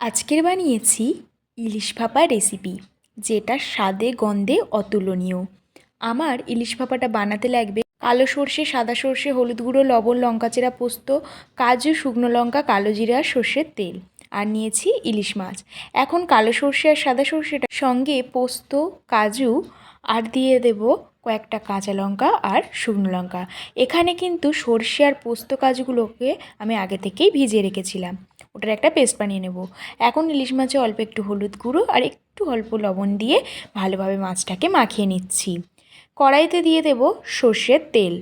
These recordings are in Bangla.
আজকের বানিয়েছি ইলিশ ভাপা রেসিপি, যেটা স্বাদে গন্ধে অতুলনীয়। আমার ইলিশ ভাপাটা বানাতে লাগবে কালো সর্ষে, সাদা সর্ষে, হলুদ গুঁড়ো, লবণ, লঙ্কা চেরা পোস্ত, কাজু, শুকনো লঙ্কা, কালো জিরা, সর্ষের তেল, আর নিয়েছি ইলিশ মাছ। এখন কালো সর্ষে আর সাদা সর্ষেটা সঙ্গে পোস্ত, কাজু, আর দিয়ে দেব কয়েকটা কাঁচা লঙ্কা আর শুকনো লঙ্কা। এখানে কিন্তু সর্ষে আর পোস্ত কাজুগুলোকে আমি আগে থেকেই ভিজিয়ে রেখেছিলাম। ওটার একটা পেস্ট বানিয়ে নেব। এখন ইলিশ মাছে অল্প একটু হলুদ গুঁড়ো আর একটু অল্প লবণ দিয়ে ভালোভাবে মাছটাকে মাখিয়ে নিচ্ছি। কড়াইতে দিয়ে দেব সর্ষের তেল।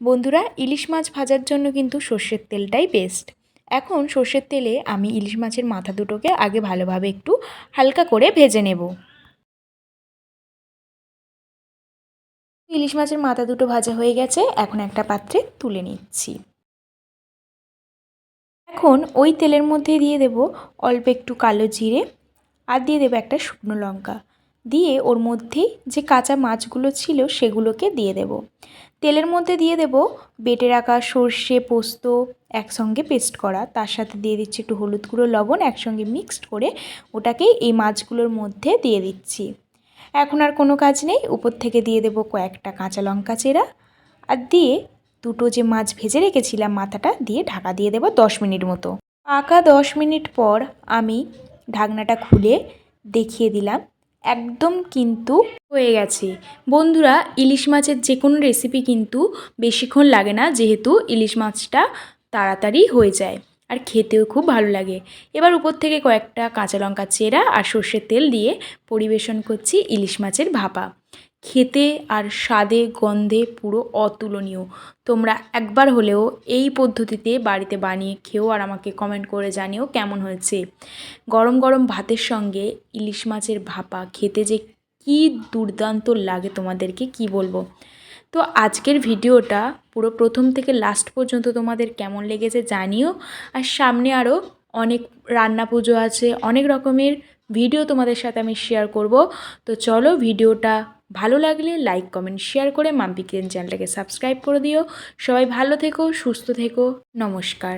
বন্ধুরা, ইলিশ মাছ ভাজার জন্য কিন্তু সর্ষের তেলটাই বেস্ট এখন সর্ষের তেলে আমি ইলিশ মাছের মাথা দুটোকে আগে ভালোভাবে একটু হালকা করে ভেজে নেব। ইলিশ মাছের মাথা দুটো ভাজা হয়ে গেছে, এখন একটা পাত্রে তুলে নিচ্ছি। এখন ওই তেলের মধ্যে দিয়ে দেব অল্প একটু কালো জিরে আর দিয়ে দেবো একটা শুকনো লঙ্কা। দিয়ে ওর মধ্যেই যে কাঁচা মাছগুলো ছিল সেগুলোকে দিয়ে দেব। তেলের মধ্যে দিয়ে দেব বেটে রাখা সর্ষে, পোস্ত একসঙ্গে পেস্ট করা। তার সাথে দিয়ে দিচ্ছি একটু হলুদ গুঁড়ো, লবণ একসঙ্গে মিক্সড করে ওটাকেই এই মাছগুলোর মধ্যে দিয়ে দিচ্ছি। এখন আর কোনো কাজ নেই। উপর থেকে দিয়ে দেব কয়েকটা কাঁচা লঙ্কা চেরা আর দিয়ে দুটো যে মাছ ভেজে রেখেছিলাম মাথাটা দিয়ে ঢাকা দিয়ে দেবো দশ মিনিট মতো। পাকা দশ মিনিট পর আমি ঢাকনাটা খুলে দেখিয়ে দিলাম। একদম কিন্তু হয়ে গেছে। বন্ধুরা, ইলিশ মাছের যে কোনো রেসিপি কিন্তু বেশিক্ষণ লাগে না, যেহেতু ইলিশ মাছটা তাড়াতাড়ি হয়ে যায়। আর খেতেও খুব ভালো লাগে। এবার উপর থেকে কয়েকটা কাঁচা লঙ্কা চেরা আর সর্ষের তেল দিয়ে পরিবেশন করছি ইলিশ মাছের ভাপা। খেতে আর স্বাদে গন্ধে পুরো অতুলনীয়। তোমরা একবার হলেও এই পদ্ধতিতে বাড়িতে বানিয়ে খেও আর আমাকে কমেন্ট করে জানিও কেমন হয়েছে। গরম গরম ভাতের সঙ্গে ইলিশ মাছের ভাপা খেতে যে কী দুর্দান্ত লাগে তোমাদেরকে কি বলব? তো আজকের ভিডিওটা পুরো প্রথম থেকে লাস্ট পর্যন্ত তোমাদের কেমন লেগেছে জানিও। আর সামনে আরও অনেক রান্না পুজো আছে, অনেক রকমের ভিডিও তোমাদের সাথে আমি শেয়ার করব। তো চলো ভিডিওটা ভালো লাগলে লাইক কমেন্ট শেয়ার করে মাম্পি কিচেন চ্যানেলটাকে সাবস্ক্রাইব করে দিও। সবাই ভালো থেকো, সুস্থ থেকো, নমস্কার।